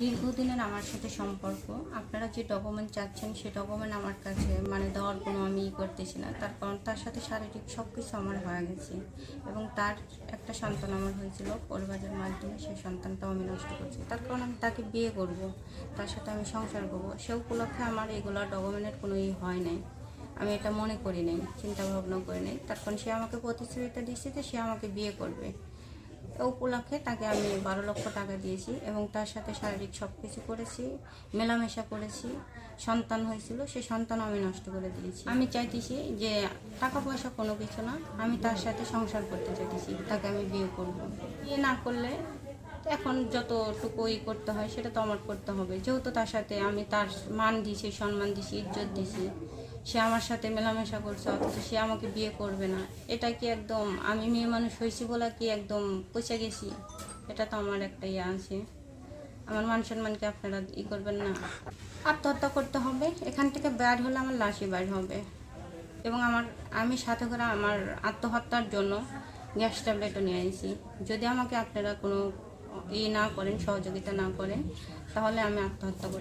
দীর্ঘদিনের আমার সাথে সম্পর্ক, আপনারা যে ডকুমেন্ট চাচ্ছেন সে ডকুমেন্ট আমার কাছে মানে দেওয়ার কোনো আমি ই করতেছি না। তার কারণ তার সাথে শারীরিক সব কিছু আমার হয়ে গেছে এবং তার একটা সন্তান আমার হয়েছিল, পরিবারের মাধ্যমে সেই সন্তানটাও আমি নষ্ট করছি। তার কারণ আমি তাকে বিয়ে করব, তার সাথে আমি সংসার করব। সে উপলক্ষে আমার এগুলো ডকুমেন্টের কোনো ই হয় নাই। আমি এটা মনে করি নাই চিন্তা ভাবনা করি নাই। তার কারণ সে আমাকে প্রতিশ্রুতিটা দিচ্ছে যে সে আমাকে বিয়ে করবে। উপলক্ষে তাকে আমি বারো লক্ষ টাকা দিয়েছি এবং তার সাথে শারীরিক সব কিছু করেছি, মেলামেশা করেছি, সন্তান হয়েছিল, সে সন্তান আমি নষ্ট করে দিয়েছি। আমি চাইতেছি যে টাকা পয়সা কোনো কিছু না, আমি তার সাথে সংসার করতে চাইতেছি, তাকে আমি বিয়ে করব। বিয়ে না করলে এখন যতটুকু ই করতে হয় সেটা তো আমার করতে হবে। যেহেতু তার সাথে আমি তার মান দিছি, সম্মান দিছি, ইজ্জত দিছি সে আমার সাথে মেলামেশা করছে, অথচ সে আমাকে বিয়ে করবে না। এটা কি একদম আমি মেয়ে মানুষ হয়েছি বলে কি একদম পচে গেছি? এটা তো আমার একটা ইয়ে আছে। আমার মান সম্মানকে আপনারা ই করবেন না? আত্মহত্যা করতে হবে, এখান থেকে বের হলে আমার লাশই বের হবে। এবং আমার, আমি সাথে করে আমার আত্মহত্যার জন্য গ্যাস ট্যাবলেটও নিয়ে আইছি। যদি আমাকে আপনারা কোনো ই না করেন, সহযোগিতা না করেন, তাহলে আমি আত্মহত্যা করব